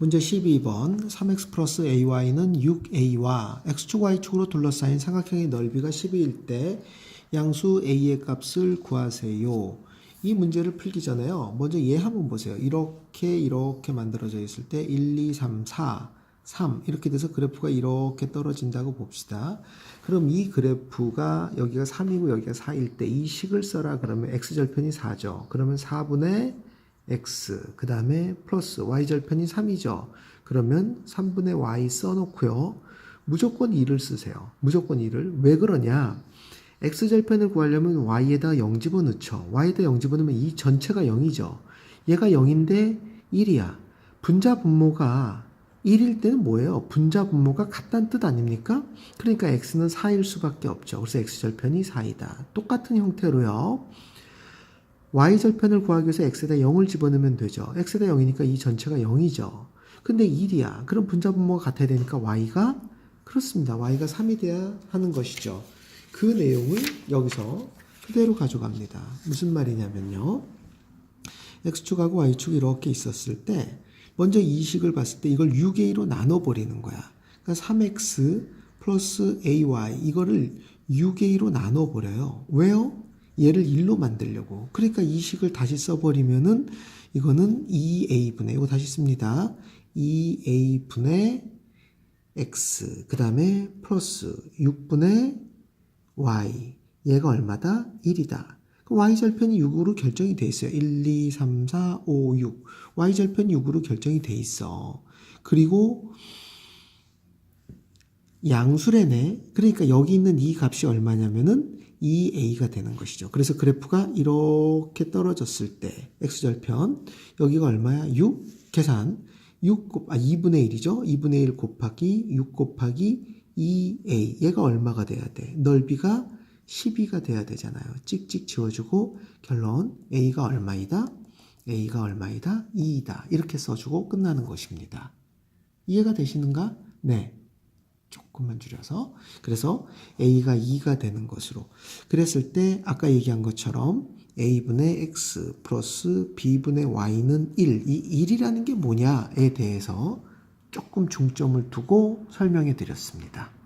문제 12번 3x 플러스 ay는 6a와 x축 y축으로 둘러싸인 삼각형의 넓이가 12일 때 양수 a의 값을 구하세요. 이 문제를 풀기 전에요. 먼저 얘 한번 보세요. 이렇게 이렇게 만들어져 있을 때 1, 2, 3, 4, 3 이렇게 돼서 그래프가 이렇게 떨어진다고 봅시다. 그럼 이 그래프가 여기가 3이고 여기가 4일 때 이 식을 써라 그러면 x절편이 4죠. 그러면 4분의 x 그 다음에 플러스 y절편이 3이죠. 그러면 3분의 y 써놓고요. 무조건 2를 쓰세요. 무조건 2를. 왜 그러냐? x절편을 구하려면 y에다 0 집어넣죠. y에다 0 집어넣으면 이 전체가 0이죠. 얘가 0인데 1이야. 분자 분모가 1일 때는 뭐예요? 분자 분모가 같다는 뜻 아닙니까? 그러니까 x는 4일 수밖에 없죠. 그래서 x절편이 4이다. 똑같은 형태로요. Y절편을 구하기 위해서 x에다 0을 집어넣으면 되죠. x에다 0이니까 이 전체가 0이죠. 근데 1이야. 그럼 분자 분모가 같아야 되니까 y가 그렇습니다. y가 3이 돼야 하는 것이죠. 그 내용을 여기서 그대로 가져갑니다. 무슨 말이냐면요. x축하고 y축이 이렇게 있었을 때 먼저 이 식을 봤을 때 이걸 6a로 나눠버리는 거야. 그러니까 3x 플러스 ay 이거를 6a로 나눠버려요. 왜요? 얘를 1로 만들려고. 그러니까 이 식을 다시 써버리면은 이거는 2a분의 이거 다시 씁니다. 2a분의 x 그 다음에 플러스 6분의 y 얘가 얼마다? 1이다. y절편이 6으로 결정이 돼 있어요. 1, 2, 3, 4, 5, 6. y절편 6으로 결정이 돼 있어. 그리고 양수래네. 그러니까 여기 있는 이 값이 얼마냐면은 2a가 되는 것이죠. 그래서 그래프가 이렇게 떨어졌을 때 x절편 여기가 얼마야? 6 계산 6 곱, 아 2분의 1이죠. 2분의 1 곱하기 6 곱하기 2a 얘가 얼마가 돼야 돼? 넓이가 12가 돼야 되잖아요. 찍찍 지워주고 결론 a가 얼마이다? a가 얼마이다? 2이다. 이렇게 써주고 끝나는 것입니다. 이해가 되시는가? 네. 조금만 줄여서 그래서 a가 2가 되는 것으로 그랬을 때 아까 얘기한 것처럼 a분의 x 플러스 b분의 y는 1. 이 1이라는 게 뭐냐에 대해서 조금 중점을 두고 설명해 드렸습니다.